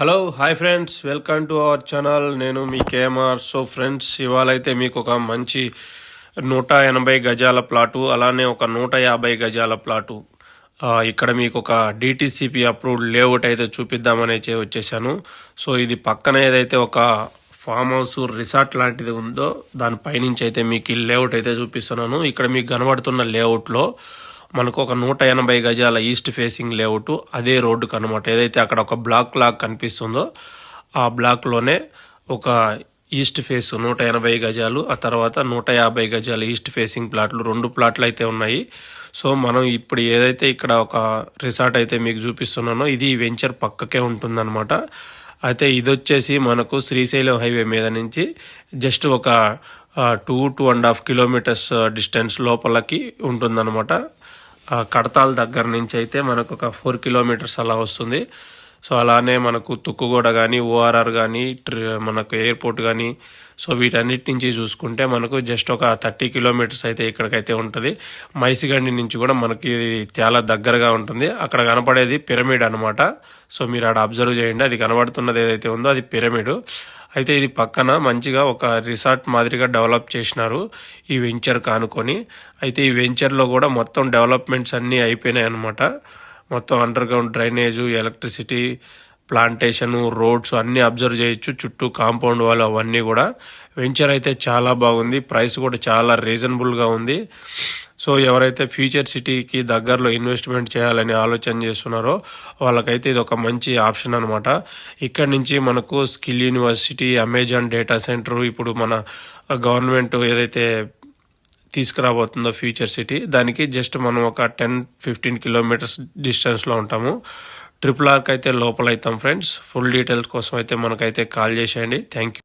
Hello hi friends welcome to our channel నేను మీ KMR so friends ఇవాళ అయితే మీకు ఒక మంచి నూట ఎనభై గజాల ప్లాటు అలానే ఒక నూట యాభై గజాల ప్లాటు. ఇక్కడ మీకు ఒక డిటిసిపి అప్రూవ్డ్ లేఅవుట్ అయితే చూపిద్దామని వచ్చేసాను. సో ఇది పక్కన ఏదైతే ఒక ఫామ్ హౌస్ రిసార్ట్ లాంటిది ఉందో దాని పైనుంచి అయితే మీకు ఈ లేఅవుట్ అయితే చూపిస్తున్నాను. ఇక్కడ మీకు కనబడుతున్న లేఅవుట్లో మనకు ఒక నూట ఎనభై గజాల ఈస్ట్ ఫేసింగ్ లేఅవుట్ అదే రోడ్డుకు అనమాట ఏదైతే అక్కడ ఒక బ్లాక్ లాగా కనిపిస్తుందో ఆ బ్లాక్లోనే ఒక ఈస్ట్ ఫేస్ నూట ఎనభై గజాలు ఆ తర్వాత నూట యాభై గజాల ఈస్ట్ ఫేసింగ్ ప్లాట్లు రెండు ప్లాట్లు అయితే ఉన్నాయి. సో మనం ఇప్పుడు ఏదైతే ఇక్కడ ఒక రిసార్ట్ అయితే మీకు చూపిస్తున్నానో ఇది వెంచర్ పక్కకే ఉంటుందన్నమాట. అయితే ఇది వచ్చేసి మనకు శ్రీశైలం హైవే మీద నుంచి జస్ట్ ఒక two two and half kilometres distance లోపలకి ఉంటుందన్నమాట. కడతాల దగ్గర నుంచి అయితే మనకు ఒక ఫోర్ కిలోమీటర్స్ అలా వస్తుంది. సో అలానే మనకు తుక్కుగూడ కానీ ఓఆర్ఆర్ కానీ మనకు ఎయిర్పోర్ట్ కానీ సో వీటన్నిటి నుంచి చూసుకుంటే మనకు జస్ట్ ఒక థర్టీ కిలోమీటర్స్ అయితే ఇక్కడికైతే ఉంటుంది. మైసిగండి నుంచి కూడా మనకి చాలా దగ్గరగా ఉంటుంది. అక్కడ కనపడేది పిరమిడ్ అనమాట సో మీరు ఆడ అబ్జర్వ్ చేయండి. అది కనబడుతున్నది ఏదైతే ఉందో అది పిరమిడ్. అయితే ఇది పక్కన మంచిగా ఒక రిసార్ట్ మాదిరిగా డెవలప్ చేసినారు ఈ వెంచర్ కానుకొని. అయితే ఈ వెంచర్లో కూడా మొత్తం డెవలప్మెంట్స్ అన్నీ అయిపోయినాయి అనమాట మొత్తం underground drainage electricity plantation roads అన్నీ అబ్జర్వ్ చేయొచ్చు. చుట్టూ కాంపౌండ్ వాళ్ళు అవన్నీ కూడా. వెంచర్ అయితే చాలా బాగుంది. ప్రైస్ కూడా చాలా రీజనబుల్గా ఉంది. సో ఎవరైతే ఫ్యూచర్ సిటీకి దగ్గరలో ఇన్వెస్ట్మెంట్ చేయాలని ఆలోచన చేస్తున్నారో వాళ్ళకైతే ఇది ఒక మంచి ఆప్షన్ అనమాట ఇక్కడ నుంచి మనకు skill university Amazon data centre ఇప్పుడు మన గవర్నమెంట్ ఏదైతే తీసుకురాబోతుందో ఫ్యూచర్ సిటీ దానికి జస్ట్ మనం ఒక టెన్ ఫిఫ్టీన్ కిలోమీటర్స్ డిస్టెన్స్లో ఉంటాము. ట్రిపుల్ ఆర్కి అయితే లోపల అవుతాం ఫ్రెండ్స్. ఫుల్ డీటెయిల్స్ కోసం అయితే మనకైతే కాల్ చేసేయండి. Thank you